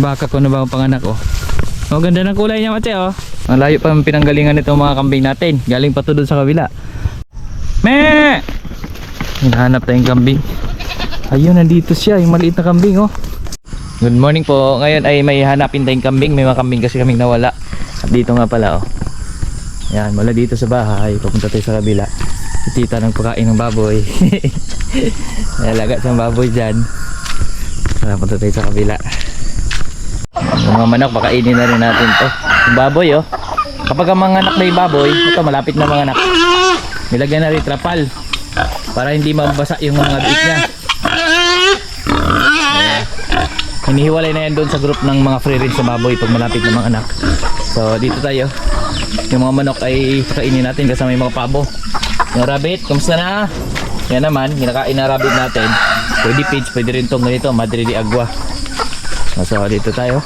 Baka ko na ba ang panganak oh. Oh, ganda ng kulay niya mate oh. Ang layo pa ang pinanggalingan nito mga kambing natin. Galing pa to doon sa kabila. Me! Hinahanap tayong kambing. Ayun, nandito siya. Yung maliit na kambing oh. Good morning po. Ngayon ay may hanapin tayong kambing. May mga kambing kasi kaming nawala. Dito nga pala oh. Yan, mula dito sa bahay. Papunta tayo sa kabila. Tita ng pagkain ng baboy. Nalaga sa baboy dyan. Tara, punta tayo sa kabila. Mga manok, pakainin na rin natin to. Yung baboy, oh. Kapag ang mga anak na yung ito malapit na mga anak. Nilagyan na rin trapal para hindi mabasa yung mga biik niya. Hinihiwalay na yan doon sa group ng mga free range sa baboy pag malapit na mga anak. So, dito tayo. Yung mga manok ay kainin natin kasama yung mga pabo. Yung rabbit, kumusta na? Yan naman, kinakain na rabbit natin. Pwede page, pwede rin itong ganito, Madre de Agua. So, dito tayo.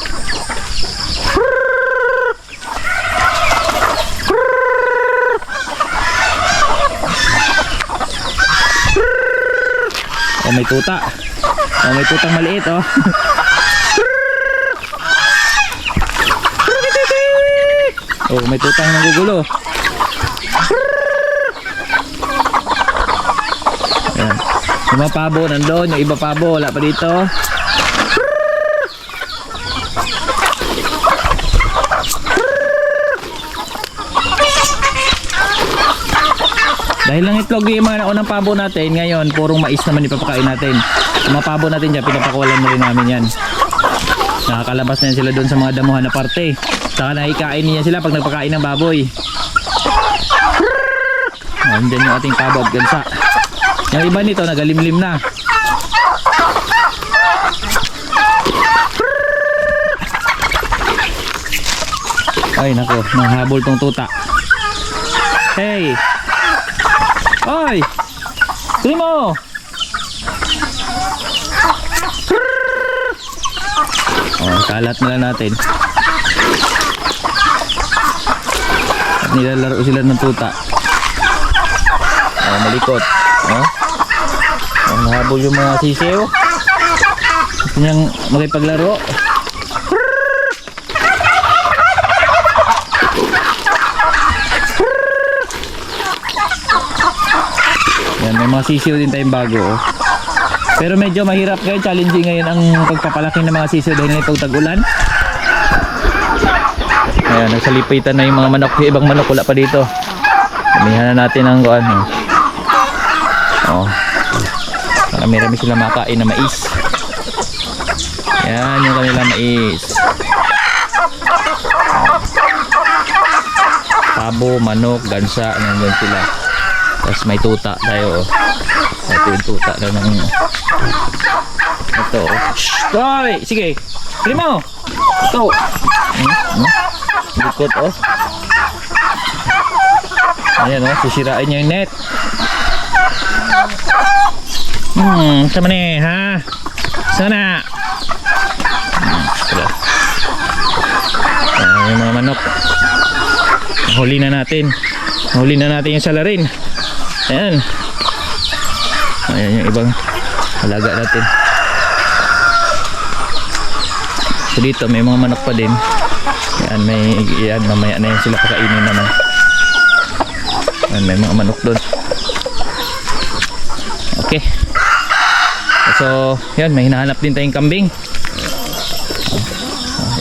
Oh, may tuta. Oh, may tutang maliit, oh. oh, may tutang nagugulo. Ayan. Yung mga pabo nandun, yung iba pabo, wala pa dito. Dahil lang itlog yung mga naunang pabo natin, ngayon purong mais naman ipapakain natin. Yung mga pabo natin dyan, pinapakawalan na rin namin yan. Nakakalabas na yan sila doon sa mga damuhan na parte. Saka nakikain niya sila pag nagpakain ng baboy. Nandyan yung ating pabo at gansa. Yung iba nito nagalimlim na. Ay nako, nahabol tong tuta. Hey! Oy! Primo! Oh, kalat na lang natin. At nilalaro sila ng tuta. Oh, malikot. Oh. Oh, nahabol yung mga sisiw. Gusto niyang makipaglaro. Yan, may mga sisiw din tayong bago. Oh. Pero medyo mahirap ngayon, challenging ngayon ang pagpapalaki ng mga sisiw dahil nitong tag-ulan. Ayan, nagsalipitan na yung mga manok. Yung ibang manok wala pa dito. Umihan na natin ang kuan. Oh. oh. Marami-rami sila makain na mais. Yan yung kanilang mais. Pabo, manok, gansa, nandun sila. Tapos may tuta tayo. Oh. Ito yung tuta na ng... Ito. Oh. Shhh! Hoy! Sige! Primo! Ito! Hmm? Likot oh. Ayan oh, sisirain niya yung net. Hmm, sama ni, ha? Sana. Hmm. Ayan yung mga manok. Huli na natin. Huli na natin yung salarin. Ayan. Ayan yung ibang alaga natin. So dito may mga manok pa din. Ayan, may yan, mamaya na yan sila kakainin naman. Ayan, may mga manok doon. Okay. So, yan, may hinahanap din tayong kambing.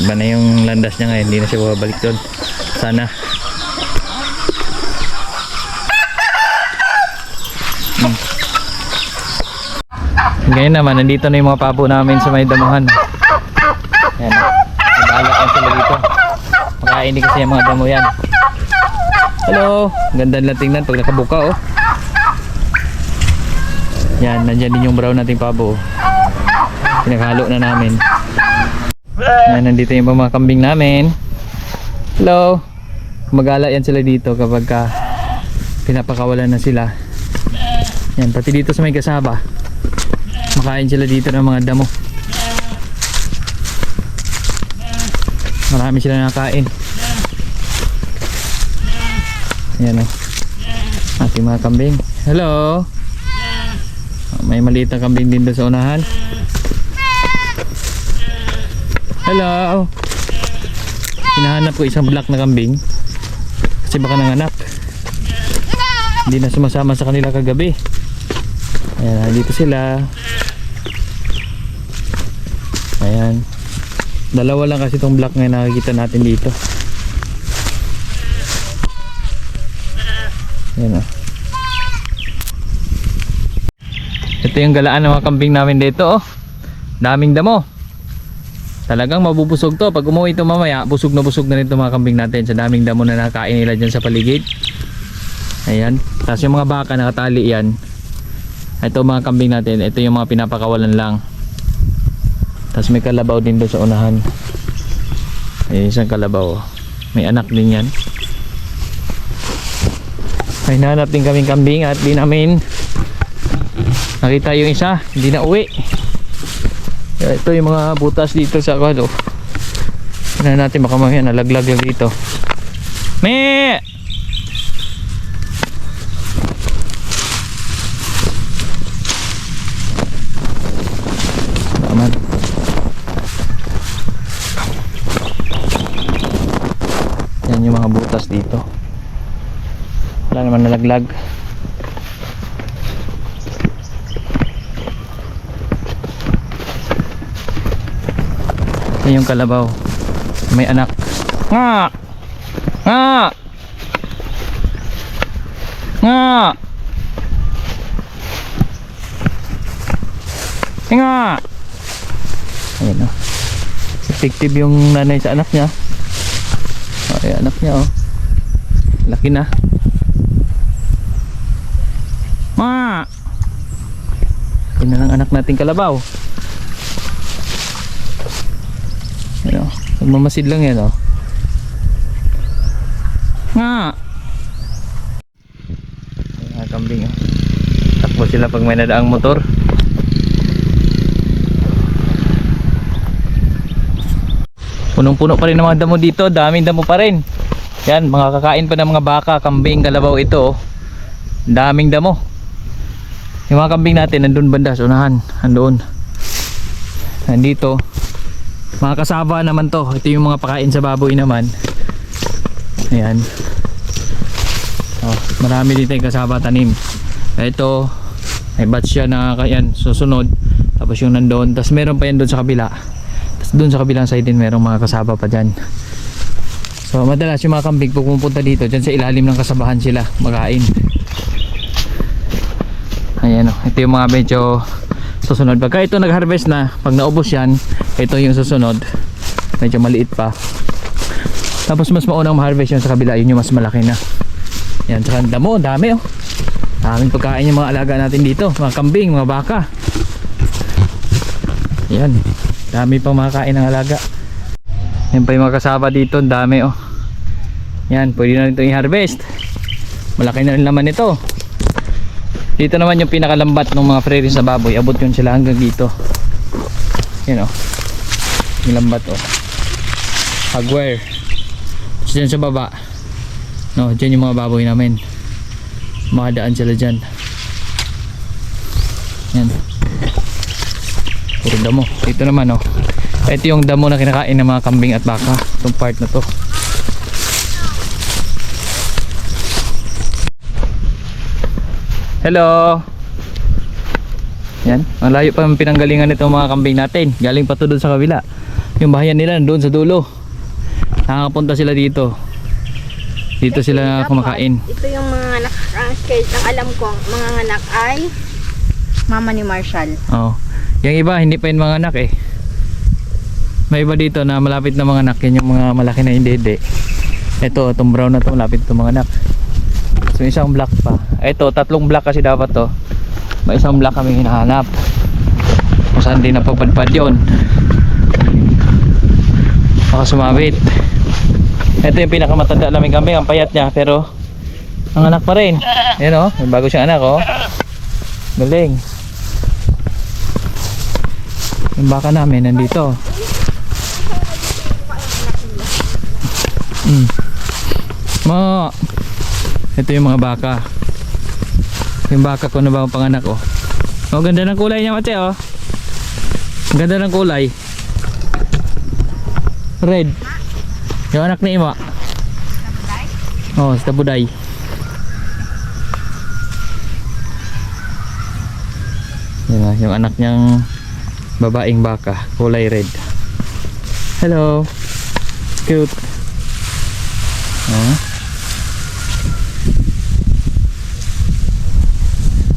Iba na yung landas niya ngayon, hindi na siya babalik doon. Sana. Ngayon naman, nandito na yung mga pabo namin sa may damuhan. Yan. Nag-aalak yan sila dito. Makain kasi yung mga damo yan. Hello! Ganda lang tingnan pag nakabuka oh. Yan, nandyan din yung brown nating pabo. Pinaghalo na namin. Yan, nandito yung mga kambing namin. Hello! Magala yan sila dito kapag ka pinapakawalan na sila. Yan, pati dito sa may kasaba. Makain sila dito ng mga damo. Marami sila nakakain. Yan o. Ating mga kambing. Hello! May maliit na kambing din doon sa unahan. Hello. Hinahanap ko isang black na kambing. Kasi baka nanganak. Hindi na sumasama sa kanila kagabi. Ayan, dito sila. Ayan. Dalawa lang kasi itong black ngayon nakikita natin dito. Ayan o. Ito yung galaan ng mga kambing namin dito oh. Daming damo. Talagang mabubusog to. Pag umuwi ito mamaya, busog na busog na rin mga kambing natin sa daming damo na nakain nila dyan sa paligid. Ayan. Tapos yung mga baka nakatali yan. Ito mga kambing natin. Ito yung mga pinapakawalan lang. Tapos may kalabaw din doon sa unahan. Ayan isang kalabaw. May anak din yan. May nanap din kaming kambing at di namin nakita yung isa. Hindi na uwi. Ito yung mga butas dito sa kwado. Tignan natin baka mamaya nalaglag yung dito. Me! Naman. Yan yung mga butas dito. Wala naman nalaglag. Yung kalabaw. May anak. Nga! Nga! Nga! Nga! Ayun o. Effective yung nanay sa anak niya. O, ay, anak niya oh. Laki na. Ma! Laki na ng anak nating kalabaw. Ano, magmamasid lang yan, oh. Nga! Mga kambing, oh. Takbo sila pag may nadaang motor. Punong-puno pa rin ng mga damo dito, daming damo pa rin. Yan, mga kakain pa ng mga baka, kambing, kalabaw ito, oh. Daming damo. Yung mga kambing natin, nandun banda, sa unahan, nandoon. Nandito, mga kasaba naman to. Ito yung mga pakain sa baboy naman. Ayan. Oh, marami dito yung kasaba tanim. Ito may batch siya na yan susunod. Tapos yung nandoon. Tapos meron pa yan doon sa kabila. Tapos doon sa kabilang side din merong mga kasaba pa dyan. So madalas yung mga kambing pag pumunta dito. Dyan sa ilalim ng kasabahan sila magain ayan o ito yung mga medyo susunod pagka ito nag-harvest na pag naubos yan ito yung susunod. Medyo maliit pa. Tapos mas maunang ma-harvest yung sa kabila yun yung mas malaki na. Yan tsaka damo dami oh. Daming pagkain yung mga alaga natin dito mga kambing, mga baka. Yan dami pang makakain ng alaga. Yan pa yung mga kasaba dito dami oh. Yan pwede na rin itong i-harvest. Malaki na rin laman ito dito naman yung pinakalambat ng mga prairies na baboy. Abot yun sila hanggang dito. Yan o. Yung lambat o. Hagware. So dyan sa baba. No, dyan yung mga baboy namin. Makadaan sila dyan. Yan. Puro damo. Dito naman o. Ito yung damo na kinakain ng mga kambing at baka. Itong part na to. Hello. Yan, ang layo pa ang pinanggalingan nito mga kambing natin. Galing pa to doon sa kabila. Yung bahayan nila doon sa dulo. Nakakapunta sila dito. Dito sila kumakain. Ito yung mga anak, ang alam ko, mga anak ay mama ni Marshall. Oh. Yung iba hindi pa yung mga anak eh. May iba dito na malapit na mga anak, yan yung mga malaki na dede. Ito, itong brown na to, malapit itong mga anak. So isang black pa. Ito, tatlong black kasi dapat to. May isang black kami hinahanap. Kung saan din napapadpad yun. Baka sumabit. Ito yung pinakamatanda namin kambing, ang payat niya, pero ang anak pa rin. Yan o, may bago siyang anak oh. Galing. Yung baka namin nandito. Mm. Mo. Ito yung mga baka. Yung baka ko na ba ang panganak oh. Oh, ganda ng kulay niya, Mate oh. Ganda ng kulay. Red. Yung anak ni Ima. Oh, sa Tabuday. Yan na, yung anak niyang babaeng baka, kulay red. Hello. Cute. Oh.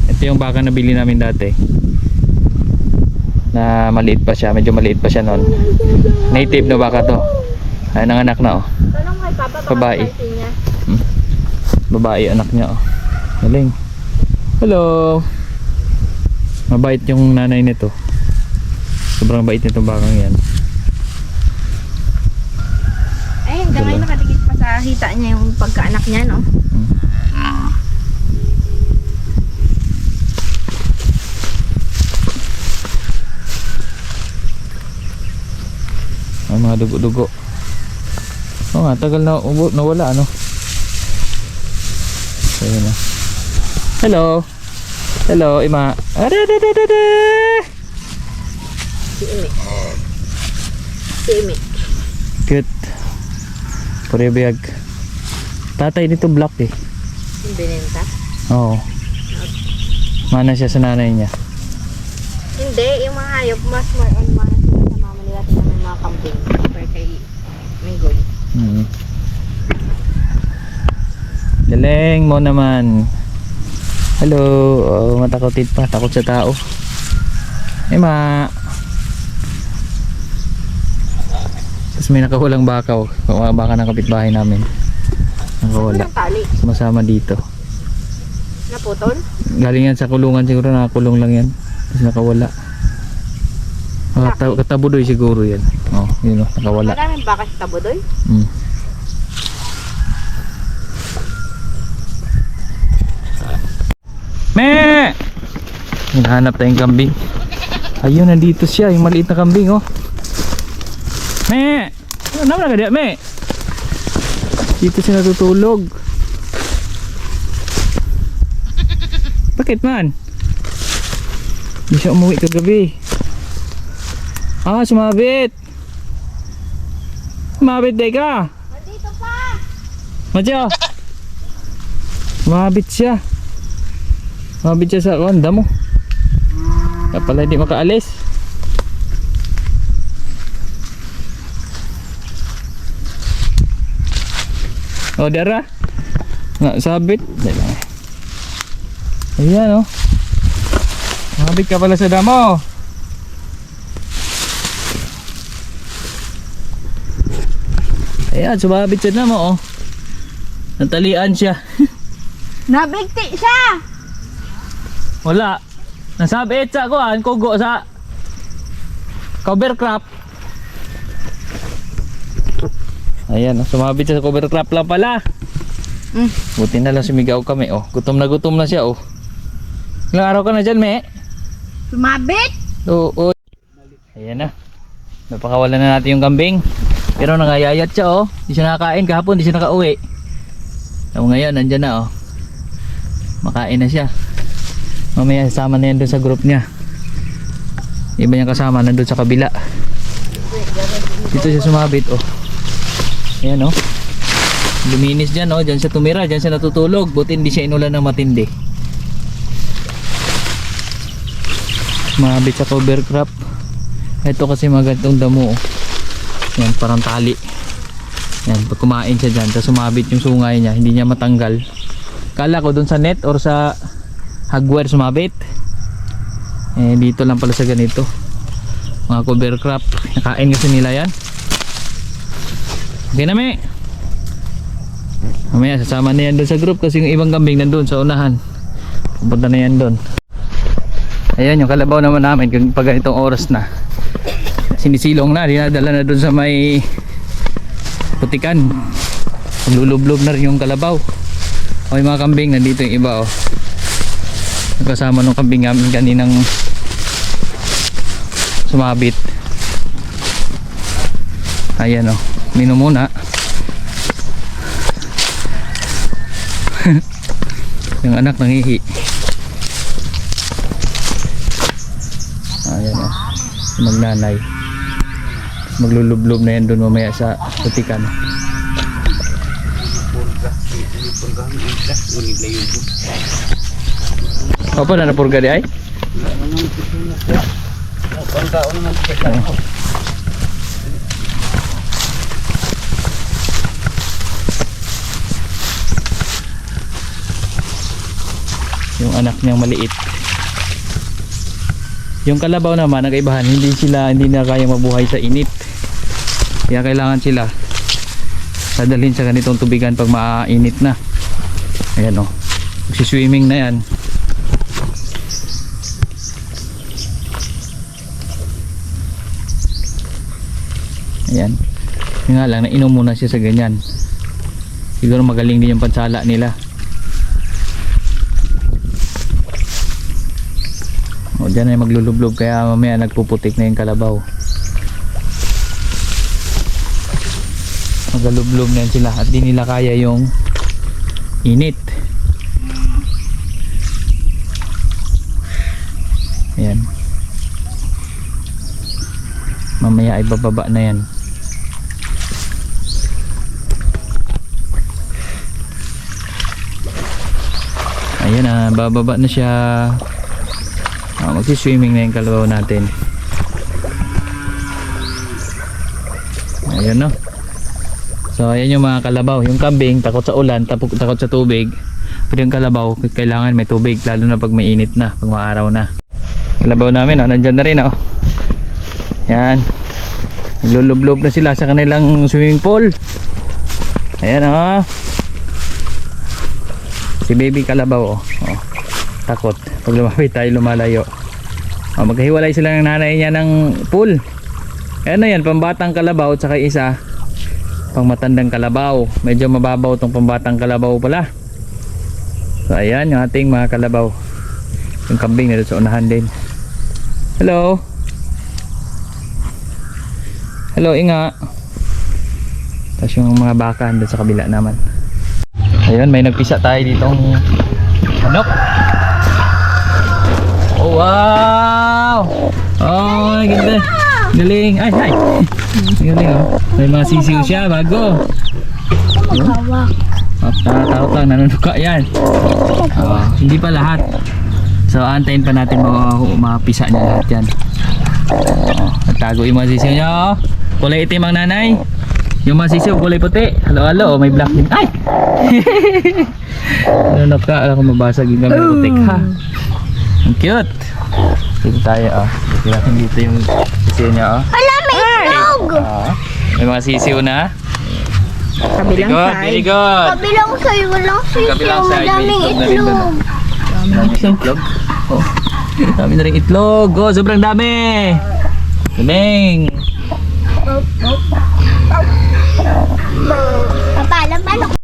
Ito yung baka na bili namin dati. Na maliit pa siya, medyo maliit pa siya noon. Native na baka to. Ay, nanganak na oh. Babae. niya. Babae anak niya oh. Galing. Hello. Mabait yung nanay nito. Sobrang bait nitong bakang yan. Ay, hanggang ngayon nakadikit pa sa hita niya yung pagkaanak niya, no? Mga dugo-dugo. Oo nga, tagal na ubo, nawala ano. So, yun na. Hello. Hello, Ima. Ada, ada, ada, ada, ada. Si Imi. Si Imi. Cute. Puribiyag. Tatay nito black eh. Binenta. Oo. Mana siya sa nanay niya. Hindi, yung mga hayop, mas more on mga sila sa mama nila ng mga kambing. Galing mo naman. Hello. Oh, matakotin pa. Takot sa tao. Ema. Tapos may nakahulang baka. Oh. Mga Baka ng kapitbahay namin. Tali. Sumasama dito. Naputol? Galing yan sa kulungan siguro. Nakakulong lang yan. Tapos nakawala. Kata- Katabudoy siguro yan. Oh, yun oh, nakawala. Maraming baka sa tabodoy. Mm. Me! Hinahanap tayong kambing. Ayun, nandito siya. Yung maliit na kambing, oh. Me! Ano naman ka diya, me? Dito siya natutulog. Bakit man? Hindi siya umuwi kagabi. Ah, sumabit. Sumabit, day ka. Nandito pa! Madyo. Mabit siya. Mabit siya sa konda mo. Kaya pala hindi makaalis. O, dara. Nga, sabit. Dali lang. Ayan, oh. Mabit ka pala sa damo. Ayan, sumabit siya na mo, oh. Natalian siya. Nabigti siya! Wala. Nasabit sa kuan, kugo sa cover crop. Ayan, sumabit sa cover crop lang pala. Mm. Buti na lang sumigaw kami, oh. Gutom na gutom na siya, oh. Ilang araw ka na dyan, me? Sumabit! Oo, oo. Ayan na. Napakawalan na natin yung kambing. Pero nangayayat siya, oh. Hindi siya nakakain. Kahapon, hindi siya nakauwi. So, ngayon, nandyan na, oh. Makain na siya. Mamaya, sasama na yan doon sa group niya. Iba niyang kasama, nandun sa kabila. Dito siya sumabit, oh. Ayan, oh. Luminis dyan, oh. Dyan siya tumira, dyan siya natutulog. Buti hindi siya inulan ng matindi. Mabit sa cover crop. Ito kasi magandang damo. oh. Yan, parang tali. Yan, pag kumain siya dyan, tapos sumabit yung sungay niya, hindi niya matanggal. Kala ko dun sa net or sa hagware sumabit. Eh, dito lang pala sa ganito. Mga cover crop. Nakain kasi nila yan. Okay na, me. Mamaya, sasama na yan doon sa group kasi yung ibang kambing nandun sa unahan. Pupunta na yan doon. Ayan yung kalabaw naman namin pag ganitong oras na. Sinisilong na, dinadala na doon sa may putikan. Lulublob na rin yung kalabaw. O mga kambing, nandito yung iba oh. Kasama nung kambing namin kaninang sumabit. Ayan oh, minumuna. yung anak nangihi. Ayan o. Magnanay. Maglulublob na yan doon mamaya sa putikan. Apa na napurga di ay? Yung anak niyang maliit. Yung kalabaw naman, nagkaibahan, hindi sila, hindi na kaya mabuhay sa init. Kaya kailangan sila dadalhin sa ganitong tubigan pag maainit na. Ayan o. Oh. Magsiswimming na yan. Ayan. Yun nga lang, nainom muna siya sa ganyan. Siguro magaling din yung pansala nila. O dyan ay maglulublob kaya mamaya nagpuputik na yung kalabaw. Magalublob na yan sila at di nila kaya yung init. Ayan. Mamaya ay bababa na yan. Ayan na, bababa na siya. Ah, magsiswimming na yung kalabaw natin. Ayan no. So ayan yung mga kalabaw. Yung kambing takot sa ulan, tapok, takot sa tubig. Pero yung kalabaw, kailangan may tubig lalo na pag mainit na, pag maaraw na. Kalabaw namin, oh, nandyan na rin oh. Yan. Naglulublob na sila sa kanilang swimming pool. Ayan oh. Si baby kalabaw oh. oh. Takot. Pag lumapit tayo lumalayo. Oh, maghiwalay sila ng nanay niya ng pool. Ayan na yan, pambatang kalabaw at saka isa pang matandang kalabaw. Medyo mababaw tong pambatang kalabaw pala. So ayan yung ating mga kalabaw. Yung kambing na sa unahan din. Hello. Hello, inga. Tapos yung mga baka doon sa kabila naman. Ayun, may nagpisa tayo ditong manok. Oh, wow! Oh, ganda. Galing. Ay, ay. Galing, oh. May mga sisiw siya, bago. Hawak. Natatakot lang, nanunuka yan. Oh, hindi pa lahat. So, antayin pa natin mga mapisa niya lahat yan. Oh, nagtago yung mga sisiw niya, oh. Kulay itim ang nanay. Yung mga sisiw, kulay puti. Halo, halo, oh, may black din. Ay! nanunuka, ako mabasag yung kami putik, ha? Ang cute. Dito tayo, oh. Dito natin dito yung sisiw niya, oh. Wala, may itlog! Ah, may mga sisiw na. Kabilang good, very good. Kabilang sa'yo, walang sisiyo. Kabilang side, may itlog na rin doon. itlog. Dami itlog. Oh. Dami na rin itlog. Oh, sobrang dami. บ๊าแล้วบ้านหลง